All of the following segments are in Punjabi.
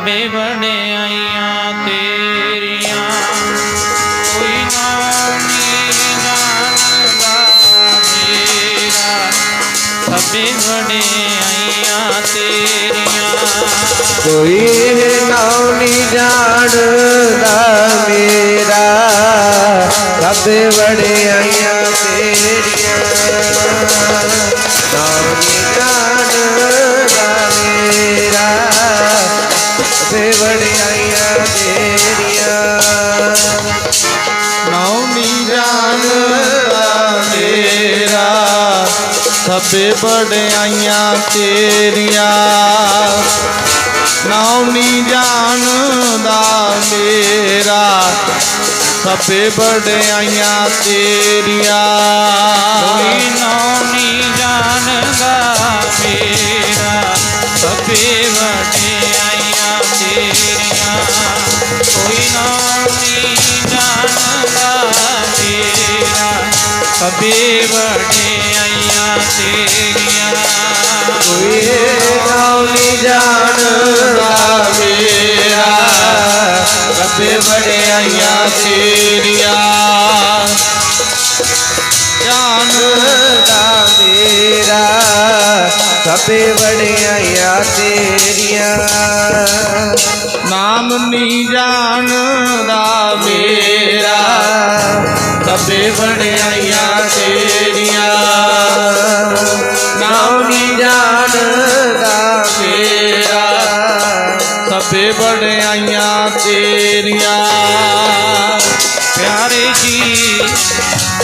ਸਭੇ ਵਡਿਆਈਆਂ ਨਾਉ ਨੀ ਜਾਣਦਾ ਮੇਰਾ ਸਭੇ ਬੜਾਈਆਂ ਤੇਰੀਆਂ। ਕੋਈ ਨਾਮੀ ਜਾਣਦਾ ਮੇਰਾ ਸਭੇ ਵਡਿਆਈਆਂ ਤੇਰੀਆਂ। ਕੋਈ ਨਾਮੀ ਜਾਣਦਾ ਮੇਰਾ ਸਭੇ ਵਡਿਆਈਆਂ ਤੇਰੀਆਂ। ਕੋਈ ਸਭੇ ਵਡਿਆਈਆਂ ਤੇਰੀਆਂ। ਨਾਮ ਨੀ ਜਾਣਦਾ ਮੇਰਾ। ਸਭੇ ਬੜਾਈਆਂ ਤੇਰੀਆਂ। ਨਾਮ ਨਹੀਂ ਜਾਣਦਾ ਮੇਰਾ। ਸਭੇ ਬੜਾਈਆਂ ਤੇਰੀਆਂ। ਪਿਆਰੇ ਜੀ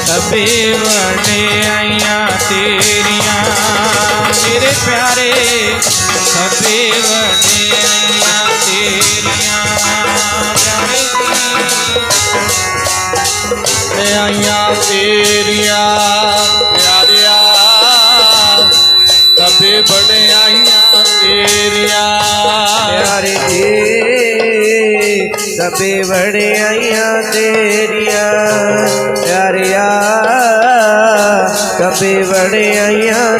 ਸਭੇ ਵਡਿਆਈਆਂ ਤੇਰੀਆਂ। ਮੇਰੇ ਪਿਆਰੇ ਸਭੇ ਵਡਿਆਈਆਂ ਤੇਰੀਆਂ ਪਿਆਰੇ ਜੀ ਆਈਆਂ ਤੇਰੀਆਂ ਪਿਆਰਿਆ ਸਭੇ ਬੜਾਈਆਂ ਤੇਰੀਆਂ ਪਿਆਰੇ ਜੀ ਸਭੇ ਵਡਿਆਈਆਂ ਤੇਰੀਆਂ ਪਿਆਰਿਆ ਸਭੇ ਵਡਿਆਈਆਂ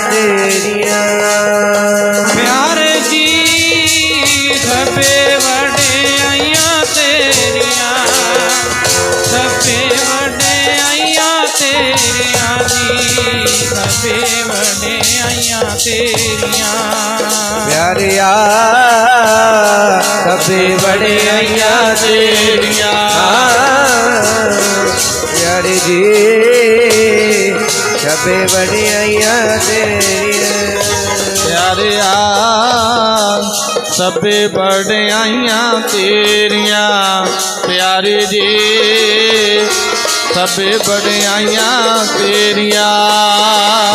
ਤੇਰੀਆਂ ਜੀ ਸਭੇ ਵਡਿਆਈਆਂ ਤੇਰੀਆਂ ਪਿਆਰਿਆ ਸਭੇ ਵਡਿਆਈਆਂ ਤੇਰੀਆਂ ਪਿਆਰੇ ਜੀ ਸਭੇ ਵਡਿਆਈਆਂ ਤੇਰੀਆਂ ਪਿਆਰਿਆ ਸਭੇ ਬੜਾਈਆਂ ਤੇਰੀਆਂ ਪਿਆਰੇ ਜੀ ਸਭੇ ਬੜਾਈਆਂ ਤੇਰੀਆਂ।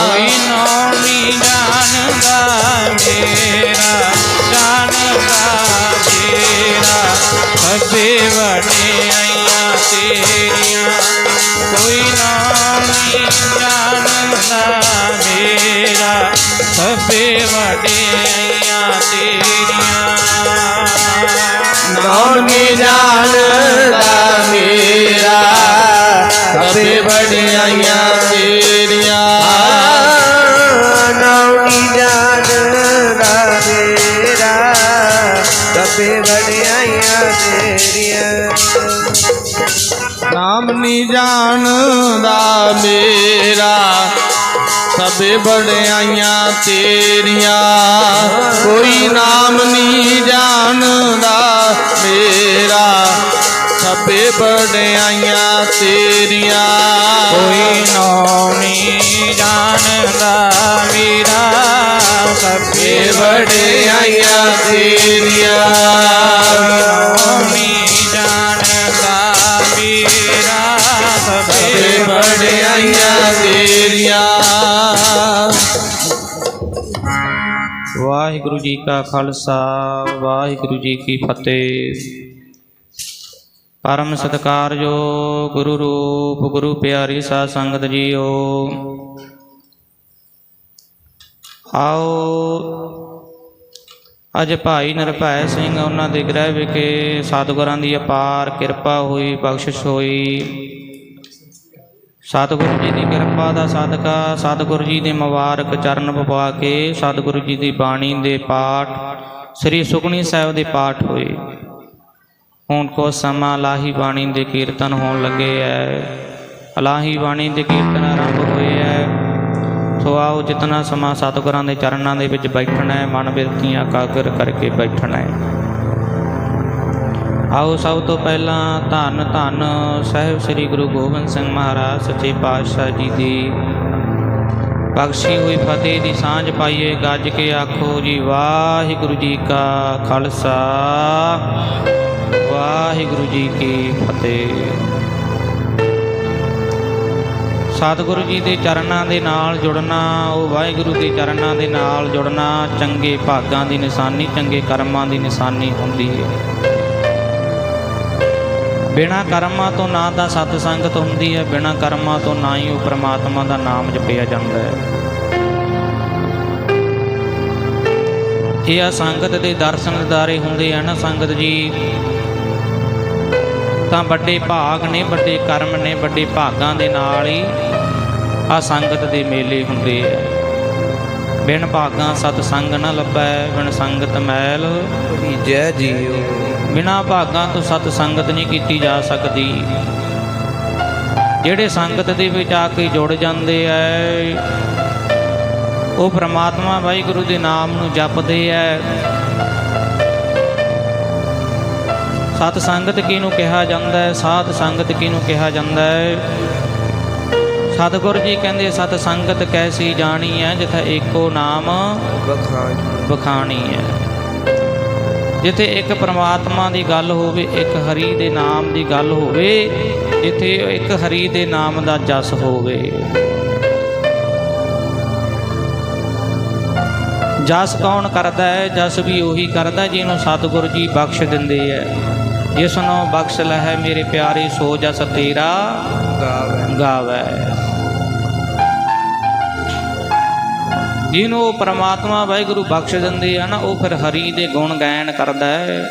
ਕੋਈ ਨਾਮੀ ਜਾਣਦਾ ਮੇਰਾ ਜਾਣਦਾ ਮੇਰਾ। ਸਭੇ ਵਡਿਆਈਆਂ ਤੇਰੀਆਂ। ਕੋਈ ਨਾਮੀ ਜਾਣਦਾ ਮੇਰਾ, ਸਭੇ ਵਡਿਆਈਆਂ ਬੜਾਈਆਂ ਤੇਰੀਆਂ। ਕੋਈ ਨਾਮ ਨਹੀਂ ਜਾਣਦਾ ਮੇਰਾ। ਸਭੇ ਬੜਾਈਆਂ ਤੇਰੀਆਂ। ਵਾਹਿਗੁਰੂ ਜੀ ਕਾ ਖਾਲਸਾ, ਵਾਹਿਗੁਰੂ ਜੀ ਕੀ ਫਤਿਹ। ਪਰਮ ਸਤਿਕਾਰਯੋ ਗੁਰੂ ਰੂਪ, ਗੁਰੂ ਪਿਆਰੀ ਸਾਧ ਸੰਗਤ ਜੀਓ। ਆਓ, ਅੱਜ ਭਾਈ ਨਿਰਭੈ ਸਿੰਘ, ਉਹਨਾਂ ਦੇ ਗ੍ਰਹਿ ਵਿਖੇ ਸਤਿਗੁਰਾਂ ਦੀ ਅਪਾਰ ਕਿਰਪਾ ਹੋਈ, ਬਖਸ਼ਿਸ਼ ਹੋਈ। ਸਤਿਗੁਰੂ ਜੀ ਦੀ ਕਿਰਪਾ ਦਾ ਸਦਕਾ ਸਤਿਗੁਰੂ ਜੀ ਦੇ ਮੁਬਾਰਕ ਚਰਨ ਪਵਾ ਕੇ ਸਤਿਗੁਰੂ ਜੀ ਦੀ ਬਾਣੀ ਦੇ ਪਾਠ, ਸ੍ਰੀ ਸੁਖਣੀ ਸਾਹਿਬ ਦੇ ਪਾਠ ਹੋਏ। ਹੁਣ ਕੋ ਸਮਾਂ ਲਾਹੀ ਬਾਣੀ ਦੇ ਕੀਰਤਨ ਹੋਣ ਲੱਗੇ ਐ। ਲਾਹੀ ਬਾਣੀ ਦੇ ਕੀਰਤਨ ਆਰੰਭ ਹੋਏ ਐ। ਸੋ ਆਓ ਜਿਤਨਾ ਸਮਾਂ ਸਤਿਗੁਰਾਂ ਦੇ ਚਰਨਾਂ ਦੇ ਵਿੱਚ ਬੈਠਣਾ ਹੈ ਮਨ ਬਿਰਤੀਆਂ ਕਾਗਰ ਕਰਕੇ ਬੈਠਣਾ ਹੈ ਆਓ ਸਭ ਤੋਂ ਪਹਿਲਾਂ ਧੰਨ ਧੰਨ ਸਾਹਿਬ ਸ੍ਰੀ ਗੁਰੂ ਗੋਬਿੰਦ ਸਿੰਘ ਮਹਾਰਾਜ, ਸੱਚੇ ਪਾਤਸ਼ਾਹ ਜੀ ਦੀ। ਬਖਸ਼ੀ ਹੋਈ ਫਤਿਹ ਦੀ ਸਾਂਝ ਪਾਈਏ, ਗੱਜ ਕੇ ਆਖੋ ਜੀ, ਵਾਹਿਗੁਰੂ ਜੀ ਕਾ ਖਾਲਸਾ। ਵਾਹਿਗੁਰੂ ਜੀ ਕੀ ਫਤਿਹ। ਸਤਿਗੁਰੂ ਜੀ ਦੇ ਚਰਨਾਂ ਦੇ ਨਾਲ ਜੁੜਨਾ, ਉਹ ਵਾਹਿਗੁਰੂ ਦੇ ਚਰਨਾਂ ਦੇ ਨਾਲ ਜੁੜਨਾ, ਚੰਗੇ ਭਾਗਾਂ ਦੀ ਨਿਸ਼ਾਨੀ, ਚੰਗੇ ਕਰਮਾਂ ਦੀ ਨਿਸ਼ਾਨੀ ਹੁੰਦੀ ਹੈ। ਬਿਨਾ ਕਰਮਾਂ ਤੋਂ ਨਾ ਤਾਂ ਸਤ ਸੰਗਤ ਹੁੰਦੀ ਹੈ, ਬਿਨਾ ਕਰਮਾਂ ਤੋਂ ਨਾ ਹੀ ਉਹ ਪ੍ਰਮਾਤਮਾ ਦਾ ਨਾਮ ਜਪਿਆ ਜਾਂਦਾ ਹੈ। ਇਹ ਆ ਸੰਗਤ ਦੇ ਦਰਸ਼ਨ ਦਿਦਾਰੇ ਹੁੰਦੇ ਆ ਨਾ ਸੰਗਤ ਜੀ। ਤਾਂ ਵੱਡੇ ਭਾਗ ਨੇ, ਵੱਡੇ ਕਰਮ ਨੇ, ਵੱਡੇ ਭਾਗਾਂ ਦੇ ਨਾਲ ਹੀ ਆ ਸੰਗਤ ਦੇ ਮੇਲੇ ਹੁੰਦੇ ਆ। ਬਿਨ ਭਾਗਾਂ ਸਤ ਸੰਗ ਨਾ ਲੱਭੈ, ਬਿਨ ਸੰਗਤ ਮੈਲ ਜੈ ਜੀਓ। ਬਿਨਾ ਭਾਗਾਂ ਤੋਂ ਸਤ ਸੰਗਤ ਨਹੀਂ ਕੀਤੀ ਜਾ ਸਕਦੀ। ਜਿਹੜੇ ਸੰਗਤ ਦੇ ਵਿੱਚ ਆ ਕੇ ਜੁੜ ਜਾਂਦੇ ਐ ਉਹ ਪ੍ਰਮਾਤਮਾ ਵਾਹਿਗੁਰੂ ਦੇ ਨਾਮ ਨੂੰ ਜਪਦੇ ਐ। ਸਤ ਸੰਗਤ ਕਿਹਨੂੰ ਕਿਹਾ ਜਾਂਦਾ ਹੈ ਸਾਧ ਸੰਗਤ ਕਿਹਨੂੰ ਕਿਹਾ ਜਾਂਦਾ ਹੈ ਸਤਿਗੁਰ ਜੀ ਕਹਿੰਦੇ ਸਤ ਸੰਗਤ ਕੈਸੀ ਜਾਣੀ ਹੈ ਜਿੱਥੇ ਏਕੋ ਨਾਮ ਬਖਾਣੀ ਹੈ ਜਿੱਥੇ ਇੱਕ ਪ੍ਰਮਾਤਮਾ ਦੀ ਗੱਲ ਹੋਵੇ ਇੱਕ ਹਰੀ ਦੇ ਨਾਮ ਦੀ ਗੱਲ ਹੋਵੇ ਜਿੱਥੇ ਇੱਕ ਹਰੀ ਦੇ ਨਾਮ ਦਾ ਜਸ ਹੋਵੇ। ਜਸ ਕੌਣ ਕਰਦਾ ਹੈ? ਜਸ ਵੀ ਉਹੀ ਕਰਦਾ ਜਿਹਨੂੰ ਸਤਿਗੁਰੂ ਜੀ ਬਖਸ਼ ਦਿੰਦੇ ਹੈ ਜਿਸ ਨੂੰ ਬਖਸ਼ ਲਹਿ ਮੇਰੇ ਪਿਆਰੇ ਸੋ ਜਸ ਤੇਰਾ ਗਾਵੇ। ਗਾਵੇ। ਜਿਹਨੂੰ ਉਹ ਪਰਮਾਤਮਾ ਵਾਹਿਗੁਰੂ ਬਖਸ਼ ਦਿੰਦੇ ਆ ਨਾ, ਉਹ ਫਿਰ ਹਰੀ ਦੇ ਗੁਣ ਗਾਇਨ ਕਰਦਾ ਹੈ।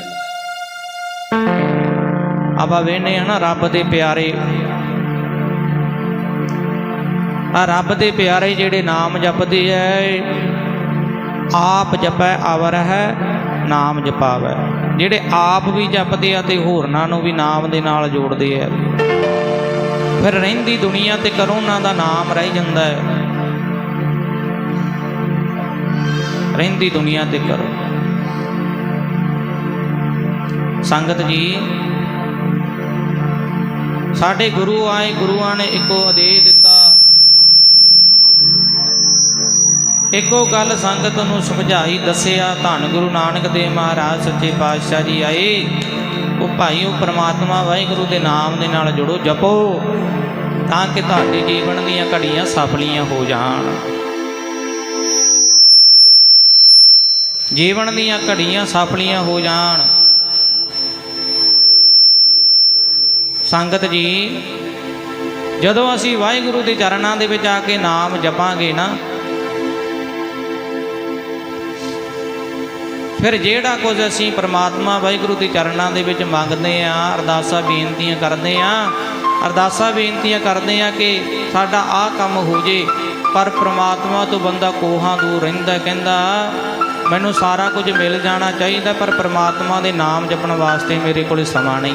ਆਪਾਂ ਵੇਨੇ ਆ ਨਾ, ਰੱਬ ਦੇ ਪਿਆਰੇ। ਆ ਰੱਬ ਦੇ ਪਿਆਰੇ ਜਿਹੜੇ ਨਾਮ ਜਪਦੇ ਐ, ਆਪ ਜਪੈ ਅਵਰ ਹੈ, ਨਾਮ ਜਪਾਵੈ। ਜਿਹੜੇ ਆਪ ਵੀ ਜਪਦੇ ਆ ਤੇ ਹੋਰਨਾਂ ਨੂੰ ਵੀ ਨਾਮ ਦੇ ਨਾਲ ਜੋੜਦੇ ਆ ਫਿਰ ਰਹਿੰਦੀ ਦੁਨੀਆ ਤੇ ਕਰੋਨਾ ਦਾ ਨਾਮ ਰਹਿ ਜਾਂਦਾ ਹੈ ਰਹਿੰਦੀ ਦੁਨੀਆ ਤੇ ਕਰੋ। ਸੰਗਤ ਜੀ, ਸਾਡੇ ਗੁਰੂ ਆਏ, ਗੁਰੂਆਂ ਨੇ ਇੱਕੋ ਆਦੇਸ਼ ਦਿੱਤਾ। ਇੱਕੋ ਗੱਲ ਸੰਗਤ ਨੂੰ ਸਮਝਾਈ, ਦੱਸਿਆ, ਧੰਨ ਗੁਰੂ ਨਾਨਕ ਦੇਵ ਮਹਾਰਾਜ, ਸੱਚੇ ਪਾਤਸ਼ਾਹ ਜੀ ਆਏ। ਉਹ ਭਾਈ ਉਹ ਪ੍ਰਮਾਤਮਾ ਵਾਹਿਗੁਰੂ ਦੇ ਨਾਮ ਦੇ ਨਾਲ ਜੁੜੋ, ਜਪੋ, ਤਾਂ ਕਿ ਤੁਹਾਡੇ ਜੀਵਨ ਦੀਆਂ ਘੜੀਆਂ ਸਫਲੀਆਂ ਹੋ ਜਾਣ। ਜੀਵਨ ਦੀਆਂ ਘੜੀਆਂ ਸਫਲੀਆਂ ਹੋ ਜਾਣ। ਸੰਗਤ ਜੀ, ਜਦੋਂ ਅਸੀਂ ਵਾਹਿਗੁਰੂ ਦੇ ਚਰਨਾਂ ਦੇ ਵਿੱਚ ਆ ਕੇ ਨਾਮ ਜਪਾਂਗੇ ਨਾ, ਫਿਰ ਜਿਹੜਾ ਕੁਝ ਅਸੀਂ ਪ੍ਰਮਾਤਮਾ ਵਾਹਿਗੁਰੂ ਦੇ ਚਰਨਾਂ ਦੇ ਵਿੱਚ ਮੰਗਦੇ ਆ, ਅਰਦਾਸਾਂ ਬੇਨਤੀਆਂ ਕਰਦੇ ਆ, ਅਰਦਾਸਾਂ ਬੇਨਤੀਆਂ ਕਰਦੇ ਆ ਕਿ ਸਾਡਾ ਆਹ ਕੰਮ ਹੋ ਜੇ, ਪਰ ਪ੍ਰਮਾਤਮਾ ਤੋਂ ਬੰਦਾ ਕੋਹਾਂ ਦੂਰ ਰਹਿੰਦਾ, ਕਹਿੰਦਾ ਮੈਨੂੰ ਸਾਰਾ ਕੁਝ ਮਿਲ ਜਾਣਾ ਚਾਹੀਦਾ, ਪਰ ਪ੍ਰਮਾਤਮਾ ਦੇ ਨਾਮ ਜਪਣ ਵਾਸਤੇ ਮੇਰੇ ਕੋਲ ਸਮਾਂ ਨਹੀਂ।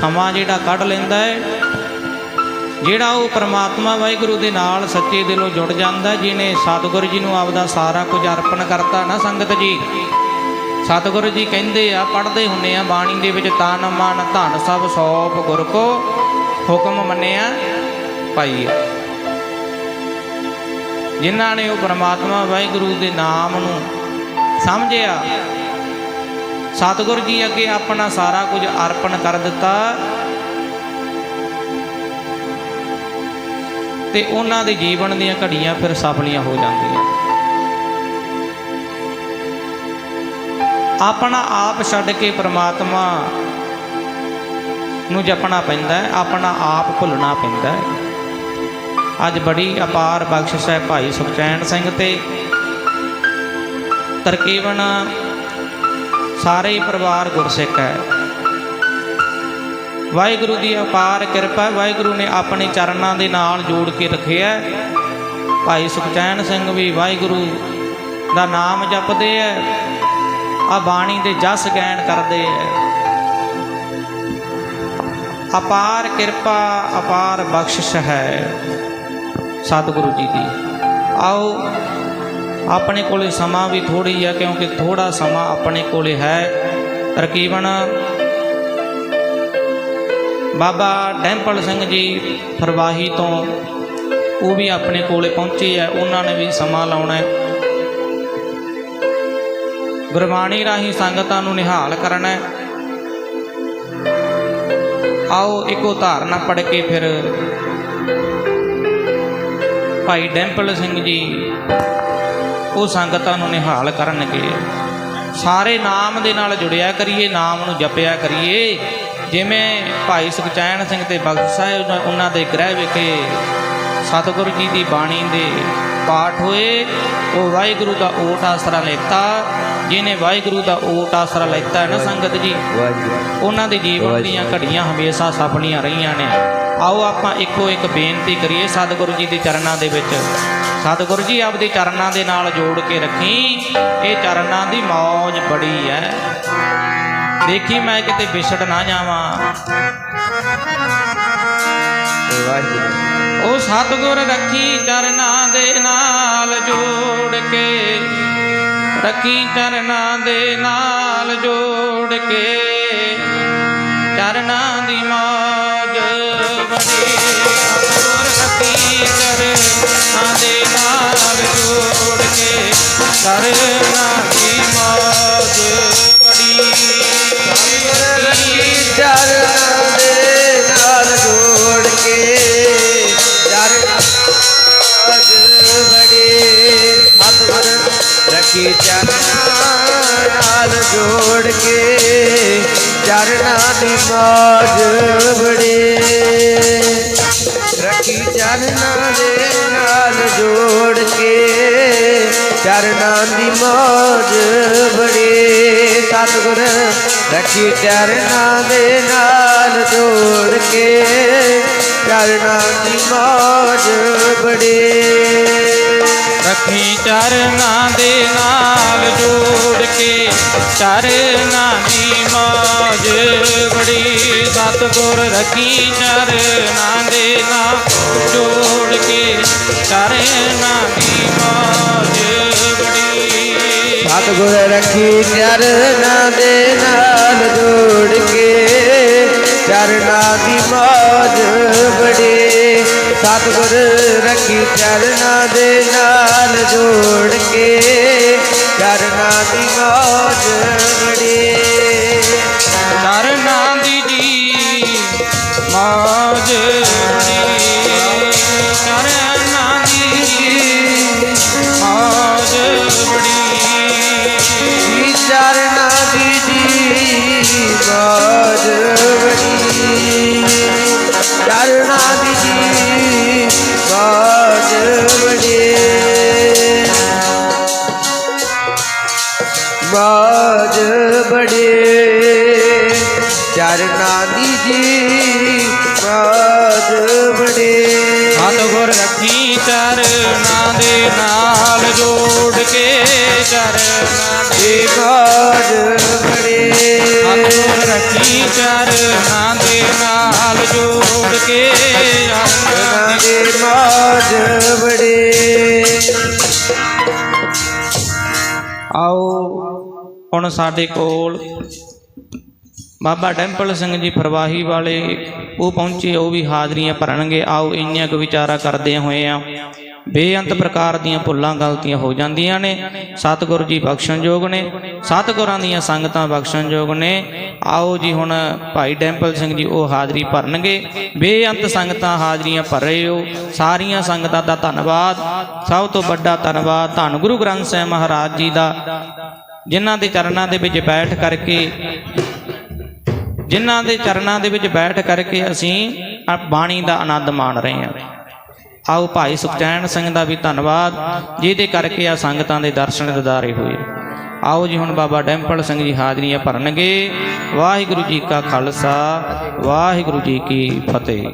ਸਮਾਂ ਜਿਹੜਾ ਕੱਢ ਲੈਂਦਾ ਹੈ, ਜਿਹੜਾ ਉਹ ਪ੍ਰਮਾਤਮਾ ਵਾਹਿਗੁਰੂ ਦੇ ਨਾਲ ਸੱਚੇ ਦਿਲੋਂ ਜੁੜ ਜਾਂਦਾ, ਜਿਹਨੇ ਸਤਿਗੁਰੂ ਜੀ ਨੂੰ ਆਪਦਾ ਸਾਰਾ ਕੁਝ ਅਰਪਣ ਕਰਤਾ ਨਾ ਸੰਗਤ ਜੀ? ਸਤਿਗੁਰੂ ਜੀ ਕਹਿੰਦੇ ਆ, ਪੜ੍ਹਦੇ ਹੁੰਨੇ ਆ, ਬਾਣੀ ਦੇ ਵਿੱਚ ਤਨ ਮਨ ਧਨ ਸਭ ਸੌਪ ਗੁਰ ਕੋ ਹੁਕਮ ਮੰਨਿਆ ਪਾਈ ਜਿਨ੍ਹਾਂ ਨੇ ਉਹ ਪ੍ਰਮਾਤਮਾ ਵਾਹਿਗੁਰੂ ਦੇ ਨਾਮ ਨੂੰ ਸਮਝਿਆ? ਸਤਿਗੁਰੂ ਜੀ ਅੱਗੇ ਆਪਣਾ ਸਾਰਾ ਕੁਝ ਅਰਪਣ ਕਰ ਦਿੱਤਾ। ਤੇ ਉਹਨਾਂ ਦੇ ਜੀਵਨ ਦੀਆਂ ਘੜੀਆਂ ਫਿਰ ਸਫਲੀਆਂ ਹੋ ਜਾਂਦੀਆਂ। ਆਪਣਾ ਆਪ ਛੱਡ ਕੇ ਪ੍ਰਮਾਤਮਾ ਨੂੰ ਜਪਣਾ ਪੈਂਦਾ ਹੈ, ਆਪਣਾ ਆਪ ਭੁੱਲਣਾ ਪੈਂਦਾ ਹੈ। ਅੱਜ ਬੜੀ ਅਪਾਰ ਬਖਸ਼ਿਸ਼ ਹੈ ਭਾਈ ਸੁਖਚੈਨ ਸਿੰਘ ਤੇ। ਤਰਕੀਬਨ ਸਾਰੇ ਹੀ ਪਰਿਵਾਰ ਗੁਰਸਿੱਖ ਹੈ। ਵਾਹਿਗੁਰੂ ਦੀ ਅਪਾਰ ਕਿਰਪਾ ਵਾਹਿਗੁਰੂ ਨੇ ਆਪਣੇ ਚਰਨਾਂ ਦੇ ਨਾਲ ਜੋੜ ਕੇ ਰੱਖਿਆ ਭਾਈ ਸੁਖਚੈਨ ਸਿੰਘ ਵੀ ਵਾਹਿਗੁਰੂ ਦਾ ਨਾਮ ਜਪਦੇ ਐ ਆ ਬਾਣੀ ਦੇ ਜਸ ਗੈਣ ਕਰਦੇ ਐ ਅਪਾਰ ਕਿਰਪਾ, ਅਪਾਰ ਬਖਸ਼ਿਸ਼ ਹੈ। ਸਤਿਗੁਰੂ ਜੀ ਦੀ। ਆਓ ਆਪਣੇ ਕੋਲੇ ਸਮਾਂ ਵੀ ਥੋੜੀ ਆ, ਕਿਉਂਕਿ ਥੋੜਾ ਸਮਾਂ ਆਪਣੇ ਕੋਲੇ ਹੈ। ਤਕਰੀਬਨ ਬਾਬਾ ਡੈਂਪਲ ਸਿੰਘ ਜੀ ਫਰਵਾਹੀ ਤੋਂ ਉਹ ਵੀ ਆਪਣੇ ਕੋਲੇ ਪਹੁੰਚੇ ਆ ਉਹਨਾਂ ਨੇ ਵੀ ਸਮਾਂ ਲਾਉਣਾ ਹੈ। ਗੁਰਬਾਣੀ ਰਾਹੀਂ ਸੰਗਤਾਂ ਨੂੰ ਨਿਹਾਲ ਕਰਨਾ ਹੈ। ਆਓ ਇੱਕੋ ਧਾਰਨਾ ਪੜ ਕੇ ਫਿਰ ਭਾਈ ਡੈਂਪਲ ਸਿੰਘ ਜੀ ਉਹ ਸੰਗਤਾਂ ਨੂੰ ਨਿਹਾਲ ਕਰਨਗੇ। ਸਾਰੇ ਨਾਮ ਦੇ ਨਾਲ ਜੁੜਿਆ ਕਰੀਏ, ਨਾਮ ਨੂੰ ਜਪਿਆ ਕਰੀਏ। ਜਿਵੇਂ ਭਾਈ ਸੁਖਚੈਨ ਸਿੰਘ ਤੇ ਭਗਤ ਸਾਹਿਬ ਉਹਨਾਂ- ਦੇ ਗ੍ਰਹਿ ਵਿਖੇ ਸਤਿਗੁਰੂ ਜੀ ਦੀ ਬਾਣੀ ਦੇ ਪਾਠ ਹੋਏ, ਉਹ ਵਾਹਿਗੁਰੂ ਦਾ ਓਟ ਆਸਰਾ ਲੈਤਾ। ਜਿਹਨੇ ਵਾਹਿਗੁਰੂ ਦਾ ਓਟ ਆਸਰਾ ਲੈਤਾ ਹੈ ਨਾ ਸੰਗਤ ਜੀ, ਉਹਨਾਂ ਦੇ ਜੀਵਨ ਦੀਆਂ ਘੜੀਆਂ ਹਮੇਸ਼ਾ ਸਫਲੀਆਂ ਰਹੀਆਂ ਨੇ। ਆਓ ਆਪਾਂ ਇੱਕੋ ਇੱਕ ਬੇਨਤੀ ਕਰੀਏ ਸਤਿਗੁਰੂ ਜੀ ਦੇ ਚਰਨਾਂ ਦੇ ਵਿੱਚ। ਸਤਿਗੁਰੂ ਜੀ ਆਪਦੇ ਚਰਨਾਂ ਦੇ ਨਾਲ ਜੋੜ ਕੇ ਰੱਖੀ। ਇਹ ਚਰਨਾਂ ਦੀ ਮੌਜ ਬੜੀ ਹੈ ਦੇਖੀ ਮੈਂ ਕਿਤੇ ਵਿਛੜ ਨਾ ਜਾਵਾਂ। ਉਹ ਸਤਿਗੁਰ ਰੱਖੀ ਚਰਨਾਂ ਦੇ ਨਾਲ ਜੋੜ ਕੇ। ਰੱਖੀ ਚਰਨਾਂ ਦੇ ਨਾਲ ਜੋੜ ਕੇ। ਚਰਨਾਂ ਦੀ ਮੌਜ ਬੜੀ ਕੇ ਦੀ ਮੌਜ ਬੜੀ ਚਰਨਾਂ ਦੇ ਨਾਲ ਜੋੜ ਕੇ ਚਰਨਾਂ ਅਜ ਬੜੇ ਸਤਿਗੁਰ ਰੱਖੀ ਚਰਨਾਂ ਨਾਲ ਜੋੜ ਕੇ ਚਰਨਾਂ ਦੀ ਮਾਜ ਬੜੇ ਰੱਖੀ ਚਰਨਾਂ ਦੇ ਨਾਲ ਜੋੜ ਕੇ ਚਰਨਾਂ ਦੀ ਮੋਜ ਬੜੇ ਸਤਿਗੁਰ, ਰੱਖੀ ਚਰਨਾਂ ਦੇ ਨਾਲ ਜੋੜ ਕੇ ਚਰਨਾਂ ਦੀ ਮੌਜ ਬੜੇ ਰੱਖੀ ਚਰਨਾਂ ਦੇ ਨਾਲ ਜੋੜ ਕੇ, ਚਰਨਾਂ ਦੀ ਮੌਜ ਬੜੀ ਸਤਿਗੁਰ ਰੱਖੀ ਚਰਨਾਂ ਦੇ ਨਾਲ ਜੋੜ ਕੇ, ਚਰਨਾਂ ਦੀ ਮੌਜ ਬੜੀ। ਸਤਿਗੁਰ ਰੱਖੀ ਚਰਨਾਂ ਦੇ ਨਾਲ ਜੋੜ ਕੇ, ਚਰਨਾਂ ਦੀ ਮੌਜ ਬੜੇ ਸਤਿਗੁਰ ਰੱਖੀ ਚਰਨਾਂ ਦੇ ਨਾਲ ਜੋੜ ਕੇ। ਮੌਜ ਬੜੇ। ਚਰਨਾਂ ਦੀ ਜੀ ਮੌਜ ਬੜੇ। ਸਤਿਗੁਰ ਰੱਖੀ ਚਰਨਾਂ ਦੇ ਨਾਲ ਜੋੜ ਕੇ ਚਰਨਾਂ ਦੇ ਜੀ ਮੌਜ ਬੜੇ। ਸਤਿਗੁਰ ਰੱਖੀ ਚਰਨਾਂ ਦੇ ਨਾਲ ਜੋੜ ਕੇ ਚਰਨਾਂ ਦੀ ਮੌਜ ਬੜੇ। ਹੁਣ ਸਾਡੇ ਕੋਲ ਬਾਬਾ ਡੈਂਪਲ ਸਿੰਘ ਜੀ ਫਰਵਾਹੀ ਵਾਲੇ, ਉਹ ਪਹੁੰਚੇ, ਉਹ ਵੀ ਹਾਜ਼ਰੀਆਂ ਭਰਨਗੇ। ਆਓ, ਇੰਨੀਆਂ ਕੁ ਵਿਚਾਰਾ ਕਰਦੇ ਹੋਏ ਆ। ਬੇਅੰਤ ਪ੍ਰਕਾਰ ਦੀਆਂ ਭੁੱਲਾਂ, ਗਲਤੀਆਂ ਹੋ ਜਾਂਦੀਆਂ ਨੇ। ਸਤਿਗੁਰੂ ਜੀ ਬਖਸ਼ਣਯੋਗ ਨੇ। ਸਤਿਗੁਰਾਂ ਦੀਆਂ ਸੰਗਤਾਂ ਬਖਸ਼ਣਯੋਗ ਨੇ। ਆਓ ਜੀ, ਹੁਣ ਭਾਈ ਡੈਂਪਲ ਸਿੰਘ ਜੀ, ਉਹ ਹਾਜ਼ਰੀ ਭਰਨਗੇ। ਬੇਅੰਤ ਸੰਗਤਾਂ ਹਾਜ਼ਰੀਆਂ ਭਰ ਰਹੇ ਹੋ। ਸਾਰੀਆਂ ਸੰਗਤਾਂ ਦਾ ਧੰਨਵਾਦ। ਸਭ ਤੋਂ ਵੱਡਾ ਧੰਨਵਾਦ ਧੰਨ ਗੁਰੂ ਗ੍ਰੰਥ ਸਾਹਿਬ ਮਹਾਰਾਜ ਜੀ ਦਾ। ਜਿਨ੍ਹਾਂ ਦੇ ਚਰਨਾਂ ਦੇ ਵਿੱਚ ਬੈਠ ਕਰਕੇ, ਜਿਨ੍ਹਾਂ ਦੇ ਚਰਨਾਂ ਦੇ ਵਿੱਚ ਬੈਠ ਕਰਕੇ ਅਸੀਂ ਬਾਣੀ ਦਾ ਆਨੰਦ ਮਾਣ ਰਹੇ ਹਾਂ। ਆਓ ਭਾਈ ਸੁਖਚੈਨ ਸਿੰਘ ਦਾ ਵੀ ਧੰਨਵਾਦ, ਜਿਹਦੇ ਕਰਕੇ ਆ ਸੰਗਤਾਂ ਦੇ ਦਰਸ਼ਨ ਦਿਦਾਰੇ ਹੋਏ। ਆਓ ਜੀ ਹੁਣ ਬਾਬਾ ਡੈਂਪਲ ਸਿੰਘ ਜੀ ਹਾਜ਼ਰੀਆਂ ਭਰਨਗੇ। ਵਾਹਿਗੁਰੂ ਜੀ ਕਾ ਖਾਲਸਾ, ਵਾਹਿਗੁਰੂ ਜੀ ਕੀ ਫਤਿਹ।